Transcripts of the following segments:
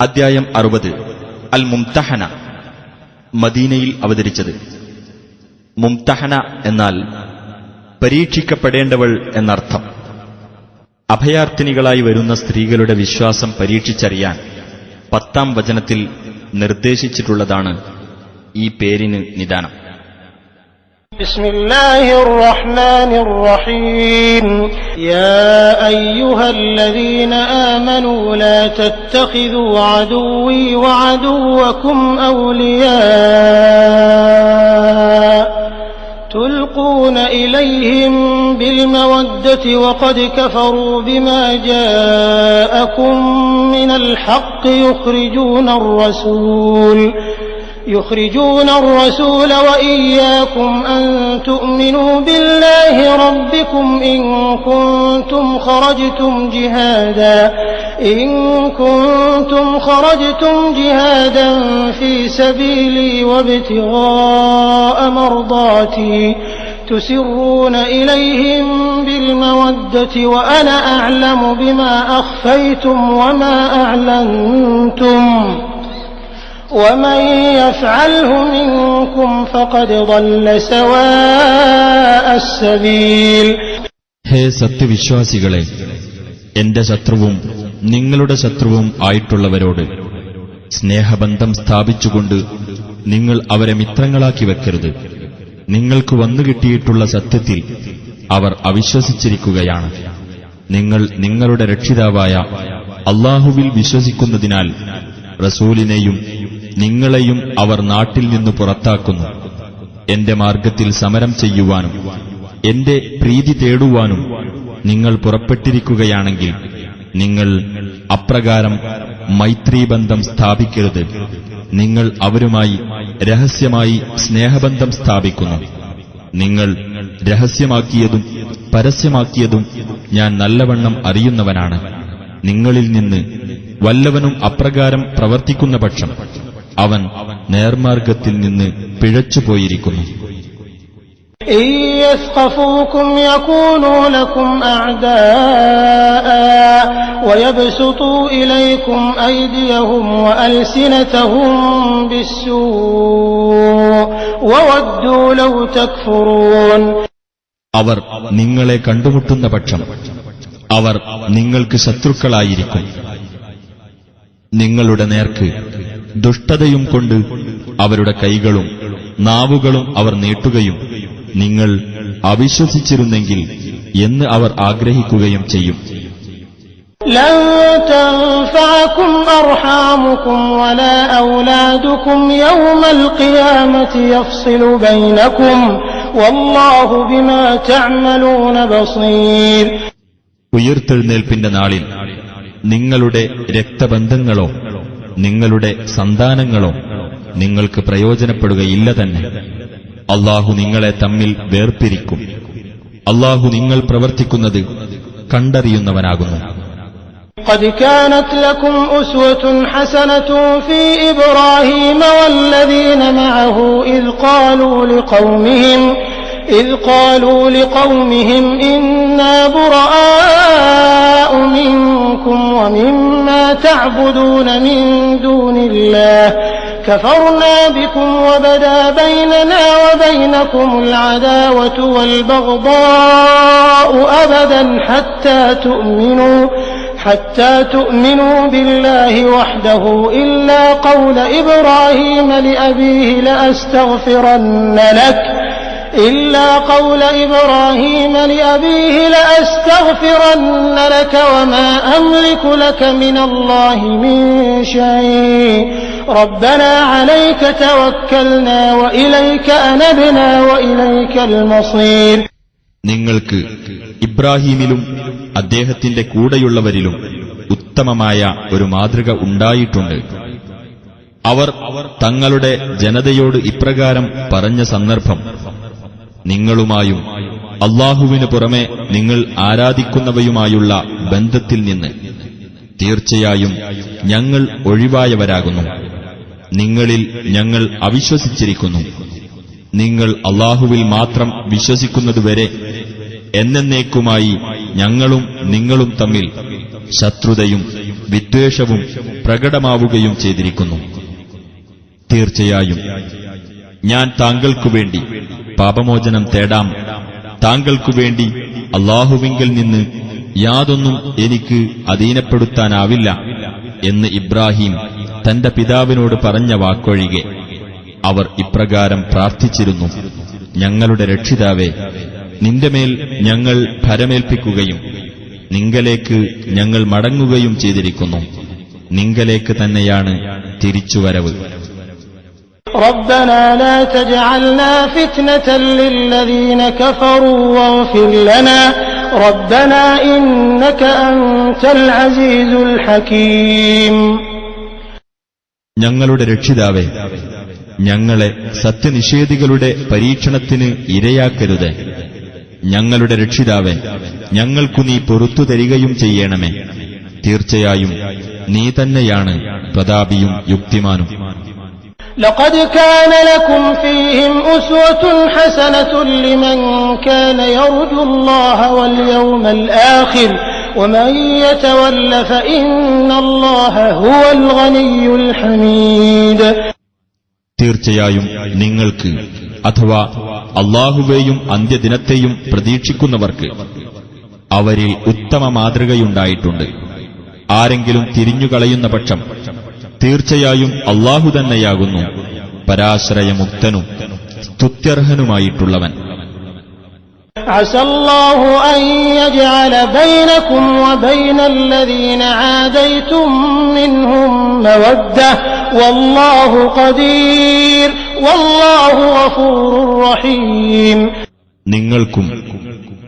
അദ്ധ്യായം അറുപത് അൽ മുംതഹന മദീനയിൽ അവതരിച്ചത് മുംതഹന എന്നാൽ പരീക്ഷിക്കപ്പെടേണ്ടവൾ എന്നർത്ഥം അഭയാർത്ഥിനികളായി വരുന്ന സ്ത്രീകളുടെ വിശ്വാസം പരീക്ഷിച്ചറിയാൻ പത്താം വചനത്തിൽ നിർദ്ദേശിച്ചിട്ടുള്ളതാണ് ഈ പേരിന് നിദാനം بسم الله الرحمن الرحيم يا أيها الذين آمنوا لا تتخذوا عدوي وعدوكم أولياء تلقون إليهم بالمودة وقد كفروا بما جاءكم من الحق يخرجون الرسول يخرجون الرسول وإياكم أن تؤمنوا بالله ربكم إن كنتم خرجتم جهادا إن كنتم خرجتم جهادا في سبيلي وابتغاء مرضاتي تسرون إليهم بالمودة وأنا أعلم بما أخفيتم وما أعلنتم. ومن يفعله منكم فقد ضل سواء السبيل ഹേ സത്യവിശ്വാസികളെ എന്റെ ശത്രുവും നിങ്ങളുടെ ശത്രുവും ആയിട്ടുള്ളവരോട് സ്നേഹബന്ധം സ്ഥാപിച്ചുകൊണ്ട് നിങ്ങൾ അവരെ മിത്രങ്ങളാക്കി വെക്കരുത് നിങ്ങൾക്ക് വന്നുകിട്ടിയിട്ടുള്ള സത്യത്തിൽ അവർ അവിശ്വസിച്ചിരിക്കുകയാണ് നിങ്ങൾ നിങ്ങളുടെ രക്ഷിതാവായ അള്ളാഹുവിൽ വിശ്വസിക്കുന്നതിനാൽ റസൂലിനെയും നിങ്ങളെയും അവർ നാട്ടിൽ നിന്ന് പുറത്താക്കുന്നു. എന്റെ മാർഗത്തിൽ സമരം ചെയ്യുവാനും എന്റെ പ്രീതി തേടുവാനും നിങ്ങൾ പുറപ്പെട്ടിരിക്കുകയാണെങ്കിൽ നിങ്ങൾ അപ്രകാരം മൈത്രീബന്ധം സ്ഥാപിക്കരുത്. നിങ്ങൾ അവരുമായി രഹസ്യമായി സ്നേഹബന്ധം സ്ഥാപിക്കുന്നു. നിങ്ങൾ രഹസ്യമാക്കിയതും പരസ്യമാക്കിയതും ഞാൻ നല്ലവണ്ണം അറിയുന്നവനാണ്. നിങ്ങളിൽ നിന്ന് വല്ലവനും അപ്രകാരം പ്രവർത്തിക്കുന്ന പക്ഷം അവൻ നേർമാർഗത്തിൽ നിന്ന് പിഴച്ചുപോയിരിക്കുന്നു إن يثقفوكم يكونوا لكم أعداء ويبسطوا إليكم أيديهم وألسنتهم بالسوء وودوا لو تكفرون അവർ നിങ്ങളെ കണ്ടുമുട്ടുന്ന പക്ഷം അവർ നിങ്ങൾക്ക് ശത്രുക്കളായിരിക്കും നിങ്ങളുടെ നേർക്ക് ദുഷ്ടതയും കൊണ്ട് അവരുടെ കൈകളും നാവുകളും അവർ നീട്ടുകയും നിങ്ങൾ അവിശ്വസിച്ചിരുന്നെങ്കിൽ എന്ന് അവർ ആഗ്രഹിക്കുകയും ചെയ്യും. ഉയർത്തെഴുന്നേൽപ്പിന്റെ നാളിൽ നിങ്ങളുടെ രക്തബന്ധങ്ങളോ നിങ്ങളുടെ സന്താനങ്ങളോ നിങ്ങൾക്ക് പ്രയോജനപ്പെടുകയില്ല തന്നെ അള്ളാഹു നിങ്ങളെ തമ്മിൽ വേർപിരിക്കും അള്ളാഹു നിങ്ങൾ പ്രവർത്തിക്കുന്നത് കണ്ടറിയുന്നവനാകുന്നു قد كانت لكم أسوة حسنة في إبراهيم والذين معه إذ قالوا لقومهم إذ قالوا لقومهم إنا براء منكم ومما تعبدون من دون الله كفرنا بكم وبدا بيننا وبينكم العداوة والبغضاء أبدا حتى تؤمنوا حتى تؤمنوا بالله وحده إلا قول إبراهيم لأبيه لأستغفرن لك إلا قول إبراهيم لأبيه لأستغفرن لك وما أملك لك من الله من شيء ربنا عليك توكلنا وإليك أنبنا وإليك المصير നിങ്ങൾക്ക് ഇബ്രാഹീമിലും അദ്ദേഹത്തിന്റെ കൂടെയുള്ളവരിലും ഉത്തമമായ ഒരു മാതൃക ഉണ്ടായിട്ടുണ്ട് അവർ തങ്ങളുടെ ജനതയോട് ഇപ്രകാരം പറഞ്ഞ സന്ദർഭം നിങ്ങളുമായും അള്ളാഹുവിനു പുറമെ നിങ്ങൾ ആരാധിക്കുന്നവയുമായുള്ള ബന്ധത്തിൽ നിന്ന് തീർച്ചയായും ഞങ്ങൾ ഒഴിവായവരാകുന്നു. നിങ്ങളിൽ ഞങ്ങൾ അവിശ്വസിച്ചിരിക്കുന്നു. നിങ്ങൾ അള്ളാഹുവിൽ മാത്രം വിശ്വസിക്കുന്നതുവരെ എന്നേക്കുമായി ഞങ്ങളും നിങ്ങളും തമ്മിൽ ശത്രുതയും വിദ്വേഷവും പ്രകടമാവുകയും ചെയ്തിരിക്കുന്നു. തീർച്ചയായും ഞാൻ താങ്കൾക്കു വേണ്ടി പാപമോചനം തേടാം. താങ്കൾക്കു വേണ്ടി അള്ളാഹുവിങ്കിൽ നിന്ന് യാതൊന്നും എനിക്ക് അധീനപ്പെടുത്താനാവില്ല എന്ന് ഇബ്രാഹിം തന്റെ പിതാവിനോട് പറഞ്ഞ വാക്കൊഴികെ അവർ ഇപ്രകാരം പ്രാർത്ഥിച്ചിരുന്നു. ഞങ്ങളുടെ രക്ഷിതാവേ നിന്റെ മേൽ ഞങ്ങൾ ഭരമേൽപ്പിക്കുകയും നിങ്കലേക്ക് ഞങ്ങൾ മടങ്ങുകയും ചെയ്തിരിക്കുന്നു. നിങ്കലേക്ക് തന്നെയാണ് തിരിച്ചുവരവ്. ربنا لا تجعلنا فتنة للذين كفروا واغفر لنا ربنا إنك أنت العزيز الحكيم ഞങ്ങളുടെ രക്ഷിതാവേ ഞങ്ങളെ സത്യനിഷേധികളുടെ പരീക്ഷണത്തിന് ഇരയാക്കരുത് ഞങ്ങളുടെ രക്ഷിതാവേ ഞങ്ങൾക്കു നീ പൊറത്തു തരികയും ചെയ്യണമേ തീർച്ചയായും നീ തന്നെയാണ് പ്രതാപിയും യുക്തിമാനും لقد كان لكم فيهم أسوة حسنة لمن كان يرجو الله واليوم الآخر ومن يتول فإن الله هو الغني الحميد തീർച്ചയായും നിങ്ങൾക്ക് അഥവാ അള്ളാഹുവേയും അന്ത്യദിനത്തെയും പ്രതീക്ഷിക്കുന്നവർക്ക് അവരിൽ ഉത്തമ മാതൃകയുണ്ടായിട്ടുണ്ട് ആരെങ്കിലും തിരിഞ്ഞുകളയുന്ന പക്ഷം തീർച്ചയായും അള്ളാഹു തന്നെയാകുന്നു പരാശ്രയമുക്തനും സ്തുത്യർഹനുമായിട്ടുള്ളവൻ عسى الله أن يجعل بينكم وبين الذين عاديتم منهم مودة والله قدير والله غفور رحيم നിങ്ങൾക്കും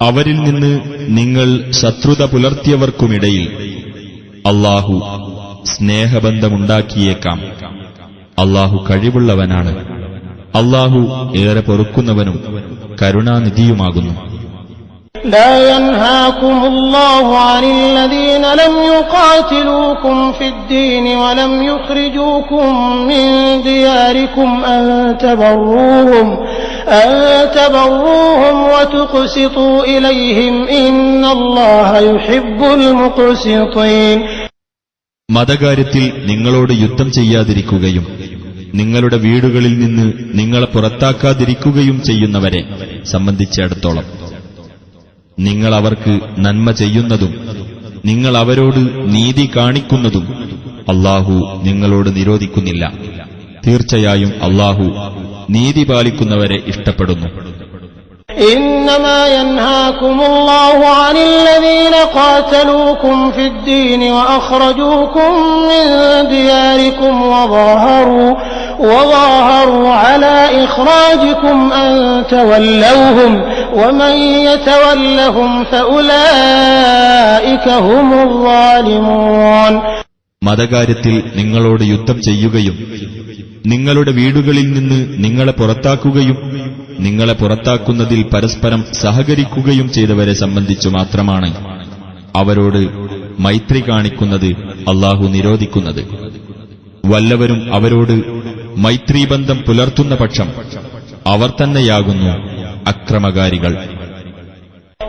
അവരിൽ നിന്ന് നിങ്ങൾ ശത്രുത പുലർത്തിയവർക്കുമിടയിൽ അള്ളാഹു സ്നേഹബന്ധമുണ്ടാക്കിയേക്കാം അള്ളാഹു കഴിവുള്ളവനാണ് അള്ളാഹു ഏറെ പൊറുക്കുന്നവനും കരുണാനിധിയുമാകുന്നു لا ينهاكم الله عن الذين لم يقاتلوكم في الدين ولم يخرجوكم من دياركم أن تبروهم أن تبروهم وتقسطوا إليهم إن الله يحب المقسطين മതകാര്യത്തിൽ നിങ്ങളോട് യുദ്ധം ചെയ്യാതിരിക്കുകയും നിങ്ങളുടെ വീടുകളിൽ നിന്ന് നിങ്ങളെ പുറത്താക്കാതിരിക്കുകയും ചെയ്യുന്നവരെ സംബന്ധിച്ചിടത്തോളം. നിങ്ങൾ അവർക്ക് നന്മ ചെയ്യുന്നതും നിങ്ങൾ അവരോട് നീതി കാണിക്കുന്നതും അള്ളാഹു നിങ്ങളോട് നിരോധിക്കുന്നില്ല. തീർച്ചയായും അള്ളാഹു നീതി പാലിക്കുന്നവരെ ഇഷ്ടപ്പെടുന്നു. إنما ينهاكم الله عن الذين قاتلوكم في الدين وأخرجوكم من دياركم وظاهروا وظاهروا على إخراجكم أن تولوهم ومن يتولهم فأولئك هم الظالمون മതകാര്യത്തിൽ നിങ്ങളോട് യുദ്ധം ചെയ്യുകയും നിങ്ങളുടെ വീടുകളിൽ നിന്ന് നിങ്ങളെ പുറത്താക്കുകയും നിങ്ങളെ പുറത്താക്കുന്നതിൽ പരസ്പരം സഹകരിക്കുകയും ചെയ്തവരെ സംബന്ധിച്ചു മാത്രമാണ് അവരോട് മൈത്രി കാണിക്കുന്നത് അള്ളാഹു നിരോധിക്കുന്നത്. വല്ലവരും അവരോട് മൈത്രീബന്ധം പുലർത്തുന്ന പക്ഷം അവർ തന്നെയാകുന്നു അക്രമകാരികൾ.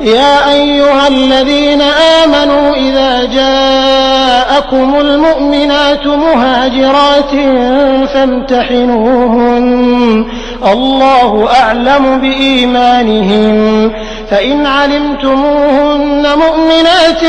يا أيها الذين آمنوا إذا جاءكم المؤمنات مهاجرات فامتحنوهن. الله أعلم بإيمانهن فإن علمتموهن مؤمنات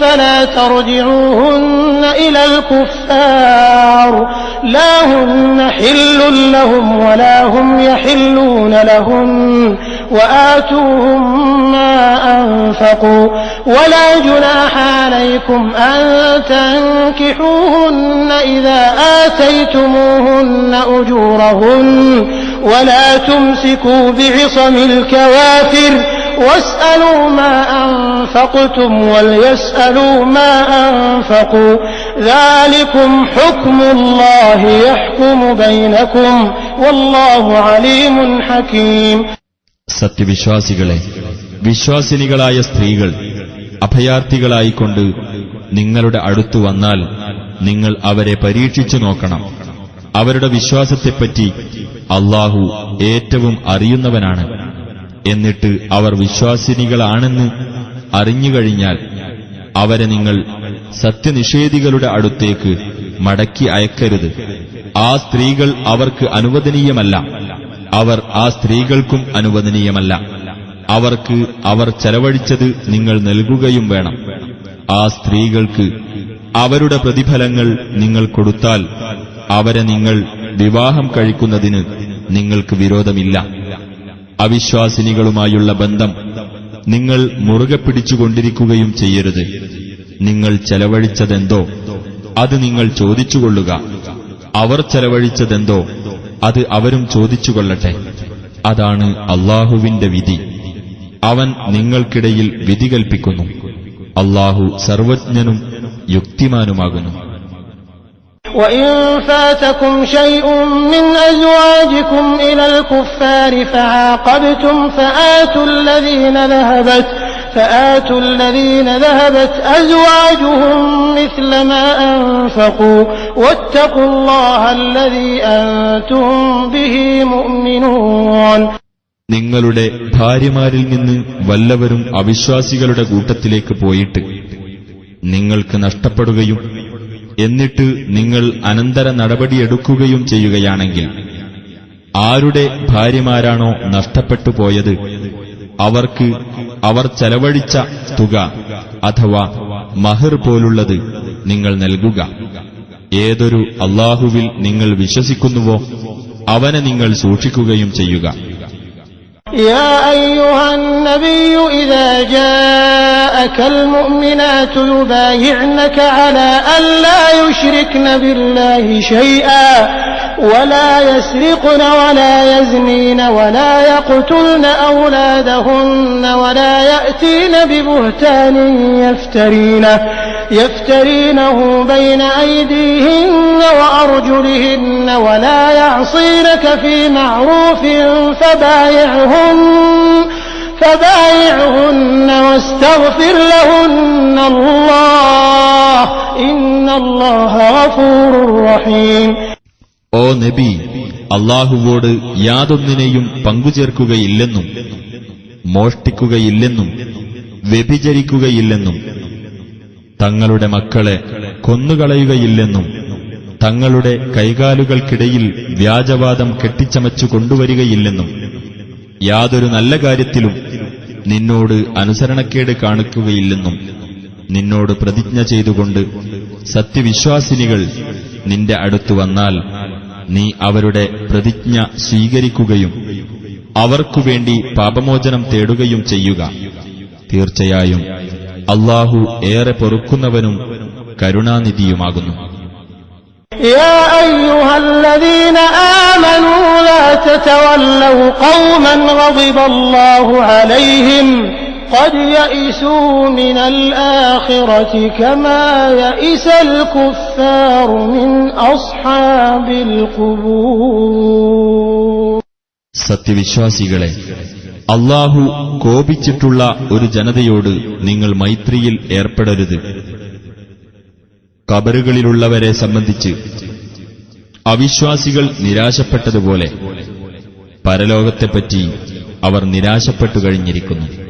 فلا ترجعوهن إلى الكفار. لا هن حل لهم ولا هم يحلون لهن وآتوهم ما أنفقوا. ولا جناح عليكم أن تنكحوهن إذا آتيتموهن أجورهن. ولا تمسكوا بعصم الكوافر واسألوا ما أنفقتم وليسألوا ما أنفقوا ذلكم حكم الله يحكم بينكم والله عليم حكيم സത്യവിശ്വാസികളെ വിശ്വാസിനികളായ സ്ത്രീകൾ അഭയാർത്ഥികളായിക്കൊണ്ട് നിങ്ങളുടെ അടുത്തു വന്നാൽ നിങ്ങൾ അവരെ പരീക്ഷിച്ചു നോക്കണം അവരുടെ വിശ്വാസത്തെപ്പറ്റി അള്ളാഹു ഏറ്റവും അറിയുന്നവനാണ് എന്നിട്ട് അവർ വിശ്വാസിനികളാണെന്ന് അറിഞ്ഞുകഴിഞ്ഞാൽ അവരെ നിങ്ങൾ സത്യനിഷേധികളുടെ അടുത്തേക്ക് മടക്കി അയക്കരുത്. ആ സ്ത്രീകൾ അവർക്ക് അനുവദനീയമല്ല. അവർ ആ സ്ത്രീകൾക്കും അനുവദനീയമല്ല. അവർക്ക് അവർ ചെലവഴിച്ചത് നിങ്ങൾ നൽകുകയും വേണം. ആ സ്ത്രീകൾക്ക് അവരുടെ പ്രതിഫലങ്ങൾ നിങ്ങൾ കൊടുത്താൽ അവരെ നിങ്ങൾ വിവാഹം കഴിക്കുന്നതിന് നിങ്ങൾക്ക് വിരോധമില്ല. അവിശ്വാസിനികളുമായുള്ള ബന്ധം നിങ്ങൾ മുറുകെ പിടിച്ചുകൊണ്ടിരിക്കുകയും ചെയ്യരുത്. നിങ്ങൾ ചെലവഴിച്ചതെന്തോ അത് നിങ്ങൾ ചോദിച്ചുകൊള്ളുക. അവർ ചെലവഴിച്ചതെന്തോ അത് അവരും ചോദിച്ചുകൊള്ളട്ടെ. അതാണ് അള്ളാഹുവിന്റെ വിധി. അവൻ നിങ്ങൾക്കിടയിൽ വിധി കൽപ്പിക്കുന്നു. അള്ളാഹു സർവജ്ഞനും യുക്തിമാനുമാകുന്നു. وإن فاتكم شيء من أزواجكم إلى الكفار فعاقبتم فآتوا الذين ذهبت فآتوا الذين ذهبت أزواجهم مثل ما أنفقوا واتقوا الله الذي أنتم به مؤمنون നിങ്ങളുടെ ഭാര്യമാരിൽ നിന്ന് വല്ലവരും അവിശ്വാസികളുടെ കൂട്ടത്തിലേക്ക് പോയിട്ട് നിങ്ങൾക്ക് നഷ്ടപ്പെടുകയും എന്നിട്ട് നിങ്ങൾ അനന്തര നടപടിയെടുക്കുകയും ചെയ്യുകയാണെങ്കിൽ ആരുടെ ഭാര്യമാരാണോ നഷ്ടപ്പെട്ടു പോയത്? അവർക്ക് അവർ ചെലവഴിച്ച തുക അഥവാ മഹർ പോലുള്ളത് നിങ്ങൾ നൽകുക. ഏതൊരു അള്ളാഹുവിൽ നിങ്ങൾ വിശ്വസിക്കുന്നുവോ അവനെ നിങ്ങൾ സൂക്ഷിക്കുകയും ചെയ്യുക. يا أيها النبي إذا جاءك المؤمنات يبايعنك على أن لا يشركن بالله شيئا ولا يسرقن ولا يزنين ولا يقتلن أولادهن ولا يأتين ببهتان يفترينه يفترينه بين أيديهن وأرجلهن ولا يعصينك في معروف فبايعهن فبايعهن واستغفر لهن الله إن الله غفور رحيم ഓ നബി അള്ളാഹുവോട് യാതൊന്നിനെയും പങ്കുചേർക്കുകയില്ലെന്നും മോഷ്ടിക്കുകയില്ലെന്നും വ്യഭിചരിക്കുകയില്ലെന്നും തങ്ങളുടെ മക്കളെ കൊന്നുകളയുകയില്ലെന്നും തങ്ങളുടെ കൈകാലുകൾക്കിടയിൽ വ്യാജവാദം കെട്ടിച്ചമച്ചു കൊണ്ടുവരികയില്ലെന്നും യാതൊരു നല്ല കാര്യത്തിലും നിന്നോട് അനുസരണക്കേട് കാണിക്കുകയില്ലെന്നും നിന്നോട് പ്രതിജ്ഞ ചെയ്തുകൊണ്ട് സത്യവിശ്വാസിനികൾ നിന്റെ അടുത്തു വന്നാൽ നീ അവരുടെ പ്രതിജ്ഞ സ്വീകരിക്കുകയും അവർക്കുവേണ്ടി പാപമോചനം തേടുകയും ചെയ്യുക. തീർച്ചയായും അള്ളാഹു ഏറെ പൊറുക്കുന്നവനും കരുണാനിധിയുമാകുന്നു. يا أيها الذين آمنوا لا تتولوا قوما غضب الله عليهم قد يئسوا من الآخرة كما يئس الكفار من أصحاب القبور സത്യവിശ്വാസികളെ അള്ളാഹു കോപിച്ചിട്ടുള്ള ഒരു ജനതയോട് നിങ്ങൾ മൈത്രിയിൽ ഏർപ്പെടരുത് കബറുകളിലുള്ളവരെ സംബന്ധിച്ച് അവിശ്വാസികൾ നിരാശപ്പെട്ടതുപോലെ പരലോകത്തെപ്പറ്റി അവർ നിരാശപ്പെട്ടു കഴിഞ്ഞിരിക്കുന്നു.